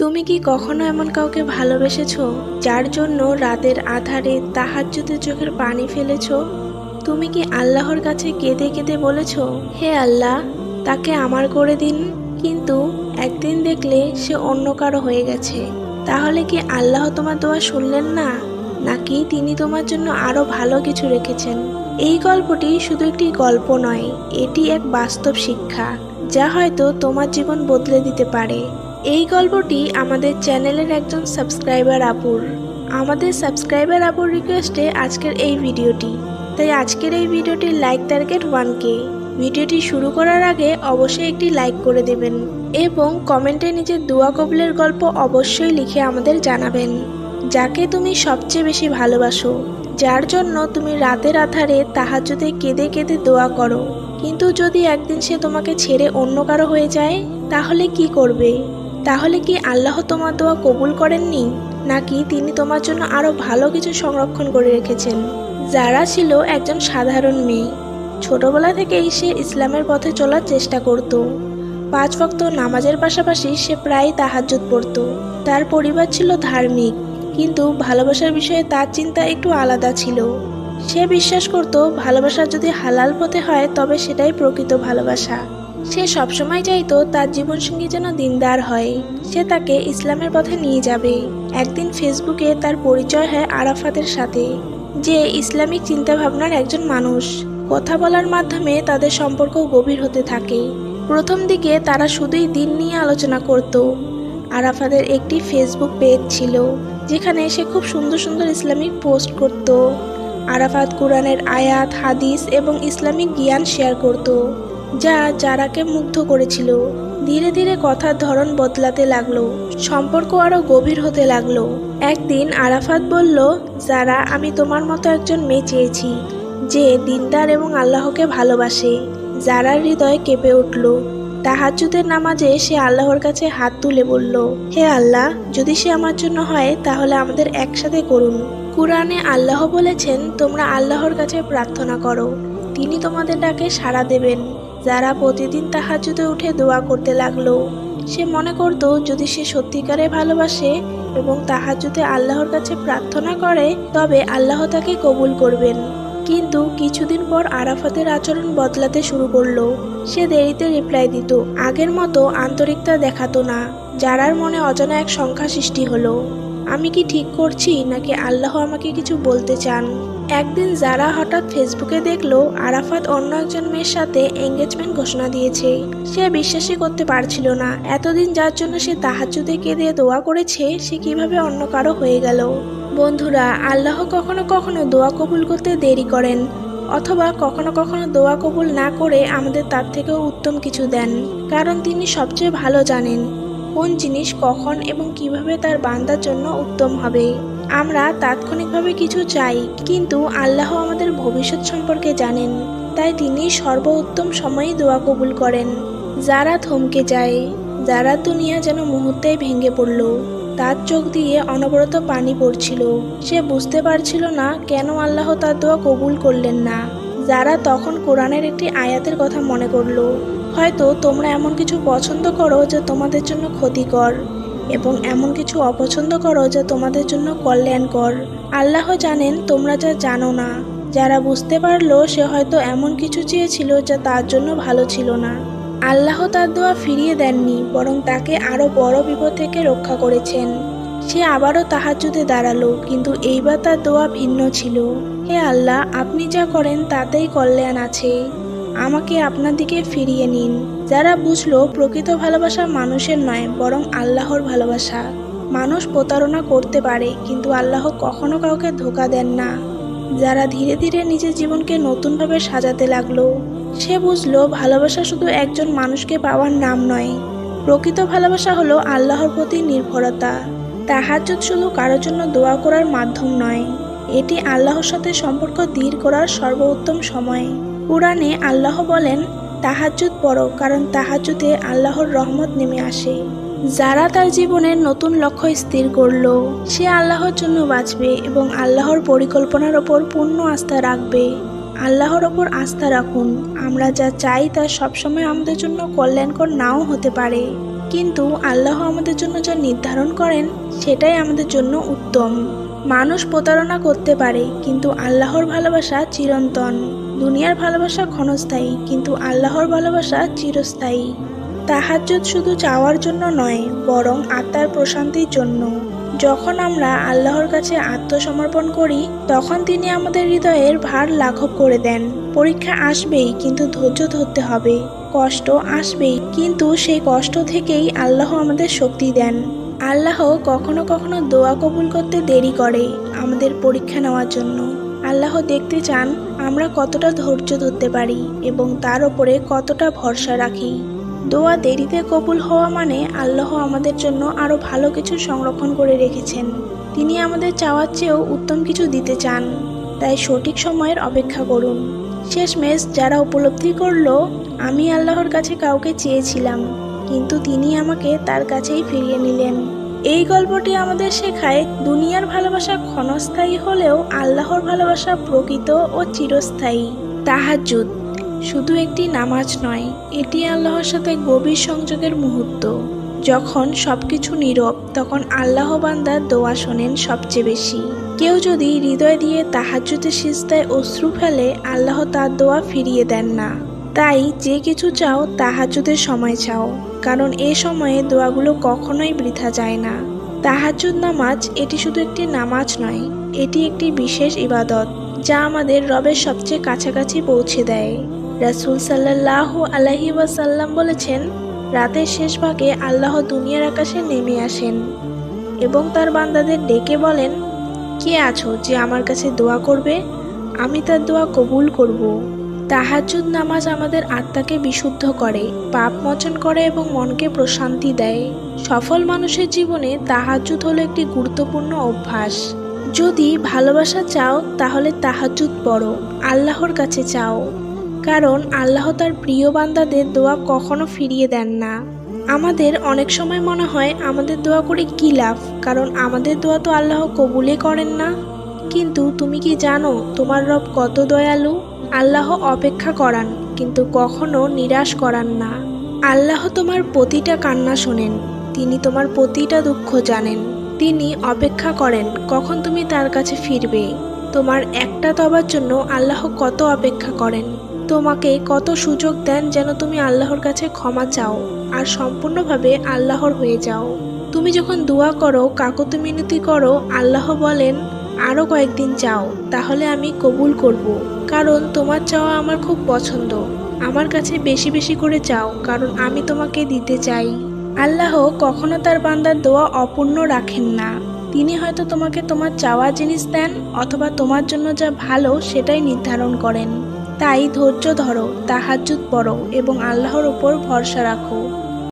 তুমি কি কখনো এমন কাউকে ভালোবেসেছ, যার জন্য রাতের আধারে তাহাজ্জুদের চোখের পানি ফেলেছ? তুমি কি আল্লাহর কাছে কেঁদে কেঁদে বলেছ, হে আল্লাহ, তাকে আমার করে দিন। কিন্তু একদিন দেখলে সে অন্য কারও হয়ে গেছে। তাহলে কি আল্লাহ তোমার দোয়া শুনলেন না? নাকি তিনি তোমার জন্য আরও ভালো কিছু রেখেছেন? এই গল্পটি শুধু একটি গল্প নয়, এটি এক বাস্তব শিক্ষা, যা হয়তো তোমার জীবন বদলে দিতে পারে। এই গল্পটি আমাদের চ্যানেলের একজন সাবস্ক্রাইবার আপুর। আমাদের সাবস্ক্রাইবার আপুর রিকোয়েস্টে আজকের এই ভিডিওটি। তাই আজকের এই ভিডিওটির লাইক টার্গেট ওয়ান কে ভিডিওটি শুরু করার আগে অবশ্যই একটি লাইক করে দেবেন এবং কমেন্টে নিজের দোয়া কবলের গল্প অবশ্যই লিখে আমাদের জানাবেন, যাকে তুমি সবচেয়ে বেশি ভালোবাসো। যার জন্য তুমি রাতের আধারে তাহাজুদে কেঁদে কেঁদে দোয়া করো। কিন্তু যদি একদিন সে তোমাকে ছেড়ে অন্য কারও হয়ে যায়, তাহলে কি করবে? তাহলে কি আল্লাহ তোমার দোয়া কবুল করেননি? নাকি তিনি তোমার জন্য আরও ভালো কিছু সংরক্ষণ করে রেখেছেন? যারা ছিল একজন সাধারণ মেয়ে। ছোটবেলা থেকেই সে ইসলামের পথে চলার চেষ্টা করত। পাঁচ ভক্ত নামাজের পাশাপাশি সে প্রায় তাহাজ্জুদ পড়ত। তার পরিবার ছিল ধার্মিক, কিন্তু ভালোবাসার বিষয়ে তার চিন্তা একটু আলাদা ছিল। সে বিশ্বাস করত, ভালোবাসা যদি হালাল পথে হয়, তবে সেটাই প্রকৃত ভালোবাসা। সে সবসময় চাইতো তার জীবনসঙ্গী যেন দিনদার হয়। সে তাকে ইসলামের পথে নিয়ে যাবে। একদিন ফেসবুকে তার পরিচয় হয় আরাফাতের সাথে, যে ইসলামিক চিন্তাভাবনার একজন মানুষ। কথা বলার মাধ্যমে তাদের সম্পর্ক গভীর হতে থাকে। প্রথম দিকে তারা শুধুই দিন নিয়ে আলোচনা করত। আরাফাদের একটি ফেসবুক পেজ ছিল, যেখানে সে খুব সুন্দর সুন্দর ইসলামিক পোস্ট করত। আরাফাত কোরআনের আয়াত, হাদিস এবং ইসলামিক জ্ঞান শেয়ার করত। যা যারাকে মুগ্ধ করেছিল। ধীরে ধীরে কথার ধরন বদলাতে লাগল, সম্পর্ক আরও গভীর হতে লাগল। একদিন আরাফাত বলল, যারা, আমি তোমার মতো একজন মেয়ে চেয়েছি, যে দিনদার এবং আল্লাহকে ভালোবাসে। যারার হৃদয় কেঁপে উঠল। তাহাজ্জুদের নামাজে সে আল্লাহর কাছে হাত তুলে বলল, হে আল্লাহ, যদি সে আমার জন্য হয়, তাহলে আমাদের একসাথে করুন। কুরআনে আল্লাহ বলেছেন, তোমরা আল্লাহর কাছে প্রার্থনা করো। তিনি তোমাদের ডাকে সাড়া দেবেন। যারা প্রতিদিন তাহাজ্জুদে উঠে দোয়া করতে লাগল, সে মনে করত যদি সে সত্যিকারে ভালোবাসে এবং তাহাজ্জুদে আল্লাহর কাছে প্রার্থনা করে, তবে আল্লাহ তাকে কবুল করবেন। কিন্তু কিছুদিন পর আরাফাতের আচরণ বদলাতে শুরু করল। সে দেরিতে রিপ্লাই দিত, আগের মতো আন্তরিকতা দেখাতো না, যারার মনে অজানা এক সংখ্যা সৃষ্টি হলো। আমি কি ঠিক করছি নাকি আল্লাহ আমাকে কিছু বলতে চান? একদিন যারা হঠাৎ ফেসবুকে দেখল, আরাফাত অন্য একজন মেয়ের সাথে এঙ্গেজমেন্ট ঘোষণা দিয়েছে। সে বিশ্বাসই করতে পারছিল না। এতদিন যার জন্য সে তাহাজ্জুদে কেঁদে দোয়া করেছে, সে কীভাবে অন্য কারও হয়ে গেল? বন্ধুরা, আল্লাহ কখনো কখনো দোয়া কবুল করতে দেরি করেন, অথবা কখনো কখনো দোয়া কবুল না করে আমাদের তার থেকেও উত্তম কিছু দেন, কারণ তিনি সবচেয়ে ভালো জানেন। কোন জিনিস কখন এবং কীভাবে তার বান্দার জন্য উত্তম হবে। আমরা তাৎক্ষণিকভাবে কিছু চাই, কিন্তু আল্লাহ আমাদের ভবিষ্যৎ সম্পর্কে জানেন, তাই তিনি সর্বোত্তম সময়ে দোয়া কবুল করেন। যারা থমকে যায়, যারা দুনিয়া যেন মুহূর্তেই ভেঙে পড়ল, তার চোখ দিয়ে অনবরত পানি পড়ছিল। সে বুঝতে পারছিল না কেন আল্লাহ তার দোয়া কবুল করলেন না। যারা তখন কোরআনের একটি আয়াতের কথা মনে করল হয়তো তোমরা এমন কিছু পছন্দ করো যা তোমাদের জন্য ক্ষতিকর এবং এমন কিছু অপছন্দ করো যা তোমাদের জন্য কল্যাণকর। আল্লাহ জানেন, তোমরা যা জানো না। যারা বুঝতে পারল, সে হয়তো এমন কিছু চেয়েছিল যা তার জন্য ভালো ছিল না। আল্লাহ তার দোয়া ফিরিয়ে দেননি, বরং তাকে আরও বড় বিপদ থেকে রক্ষা করেছেন। সে আবারও তাহাজ্জুদে দাঁড়াল, কিন্তু এইবার তার দোয়া ভিন্ন ছিল। হে আল্লাহ, আপনি যা করেন, তাতেই কল্যাণ আছে। আমাকে আপনার দিকে ফিরিয়ে নিন। যারা বুঝলো প্রকৃত ভালোবাসা মানুষের নয়, বরং আল্লাহর ভালোবাসা। মানুষ প্রতারণা করতে পারে, কিন্তু আল্লাহ কখনো কাউকে ধোকা দেন না। যারা ধীরে ধীরে নিজের জীবনকে নতুনভাবে সাজাতে লাগল, সে বুঝলো ভালোবাসা শুধু একজন মানুষকে পাওয়ার নাম নয়। প্রকৃত ভালোবাসা হলো আল্লাহর প্রতি নির্ভরতা। তাহাজ্জুদ শুধু কারোর জন্য দোয়া করার মাধ্যম নয়, এটি আল্লাহর সাথে সম্পর্ক দৃঢ় করার সর্বোত্তম সময়। কোরআনে আল্লাহ বলেন, তাহাজ্জুদ পড়ো, কারণ তাহাজ্জুদে আল্লাহর রহমত নেমে আসে। যারা তার জীবনের নতুন লক্ষ্য স্থির করল, সে আল্লাহর জন্য বাঁচবে এবং আল্লাহর পরিকল্পনার ওপর পূর্ণ আস্থা রাখবে। আল্লাহর ওপর আস্থা রাখুন। আমরা যা চাই তা সবসময় আমাদের জন্য কল্যাণকর নাও হতে পারে। কিন্তু আল্লাহ আমাদের জন্য যা নির্ধারণ করেন, সেটাই আমাদের জন্য উত্তম। মানুষ প্রতারণা করতে পারে, কিন্তু আল্লাহর ভালোবাসা চিরন্তন। দুনিয়ার ভালোবাসা ক্ষণস্থায়ী, কিন্তু আল্লাহর ভালোবাসা চিরস্থায়ী। তাহাজ্জুদ শুধু চাওয়ার জন্য নয়, বরং আত্মার প্রশান্তির জন্য। যখন আমরা আল্লাহর কাছে আত্মসমর্পণ করি, তখন তিনি আমাদের হৃদয়ের ভার লাঘব করে দেন। পরীক্ষা আসবেই, কিন্তু ধৈর্য ধরতে হবে। কষ্ট আসবেই, কিন্তু সেই কষ্ট থেকেই আল্লাহ আমাদের শক্তি দেন। আল্লাহ কখনো কখনো দোয়া কবুল করতে দেরি করে আমাদের পরীক্ষা নেওয়ার জন্য। আল্লাহ দেখতে চান আমরা কতটা ধৈর্য ধরতে পারি এবং তার ওপরে কতটা ভরসা রাখি। দোয়া দেরিতে কবুল হওয়া মানে আল্লাহ আমাদের জন্য আরও ভালো কিছু সংরক্ষণ করে রেখেছেন। তিনি আমাদের চাওয়ার চেয়েও উত্তম কিছু দিতে চান। তাই সঠিক সময়ের অপেক্ষা করুন। শেষমেশ যারা উপলব্ধি করল, আমি আল্লাহর কাছে কাউকে চেয়েছিলাম, কিন্তু তিনি আমাকে তার কাছেই ফিরিয়ে নিলেন। এই গল্পটি আমাদের শেখায় দুনিয়ার ভালোবাসা ক্ষণস্থায়ী হলেও আল্লাহর ভালোবাসা প্রকৃত ও চিরস্থায়ী। তাহাজ্জুদ, শুধু একটি নামাজ নয়, এটি আল্লাহর সাথে গভীর সংযোগের মুহূর্ত। যখন সবকিছু নীরব, তখন আল্লাহ বান্দার দোয়া শোনেন সবচেয়ে বেশি। কেউ যদি হৃদয় দিয়ে তাহাজ্জুদের সিজদায় অশ্রু ফেলে, আল্লাহ তার দোয়া ফিরিয়ে দেন না। তাই যে কিছু চাও, তাহাজ্জুদের সময় চাও, কারণ এ সময়ে দোয়াগুলো কখনোই বৃথা যায় না। তাহাজ্জুদ নামাজ, এটি শুধু একটি নামাজ নয়, এটি একটি বিশেষ ইবাদত, যা আমাদের রবের সবচেয়ে কাছাকাছি পৌঁছে দেয়। রাসূল সাল্লাল্লাহু আলাইহি ওয়াসাল্লাম বলেছেন, রাতের শেষ ভাগে আল্লাহ দুনিয়ার আকাশে নেমে আসেন এবং তার বান্দাদের ডেকে বলেন, কে আছো যে আমার কাছে দোয়া করবে? আমি তার দোয়া কবুল করব তাহাজ্জুদ নামাজ আমাদের আত্মাকে বিশুদ্ধ করে, পাপ মোচন করে এবং মনকে প্রশান্তি দেয়। সফল মানুষের জীবনে তাহাজ্জুদ হলো একটি গুরুত্বপূর্ণ অভ্যাস। যদি ভালোবাসা চাও, তাহলে তাহাজ্জুদ পড়ো, আল্লাহর কাছে চাও। কারণ আল্লাহ তার প্রিয় বান্দাদের দোয়া কখনো ফিরিয়ে দেন না। আমাদের অনেক সময় মনে হয় আমাদের দোয়া করে কী লাভ, কারণ আমাদের দোয়া তো আল্লাহ কবুলে করেন না। কিন্তু তুমি কি জানো, তোমার রব কত দয়ালু? আল্লাহ অপেক্ষা করান, কিন্তু কখনো নিরাশ করান না। আল্লাহ তোমার প্রতিটা কান্না শোনেন, তিনি তোমার প্রতিটা দুঃখ জানেন। তিনি অপেক্ষা করেন, কখন তুমি তার কাছে ফিরবে। তোমার একটা তবার জন্য আল্লাহ কত অপেক্ষা করেন। তোমাকে কত সুযোগ দেন যেন তুমি আল্লাহর কাছে ক্ষমা চাও, আর সম্পূর্ণভাবে আল্লাহর হয়ে যাও। তুমি যখন দোয়া করো কাকতি মিনতি করো, আল্লাহ বলেন আরও কয়েকদিন চাও তাহলে আমি কবুল করব। কারণ তোমার চাওয়া আমার খুব পছন্দ। আমার কাছে বেশি বেশি করে চাও, কারণ আমি তোমাকে দিতে চাই। আল্লাহ কখনো তার বান্দার দোয়া অপূর্ণ রাখেন না। তিনি হয়তো তোমাকে তোমার চাওয়া জিনিস দেন, অথবা তোমার জন্য যা ভালো সেটাই নির্ধারণ করেন। তাই ধৈর্য ধরো, তাহাজ্জুদ পড়ো, এবং আল্লাহর উপর ভরসা রাখো।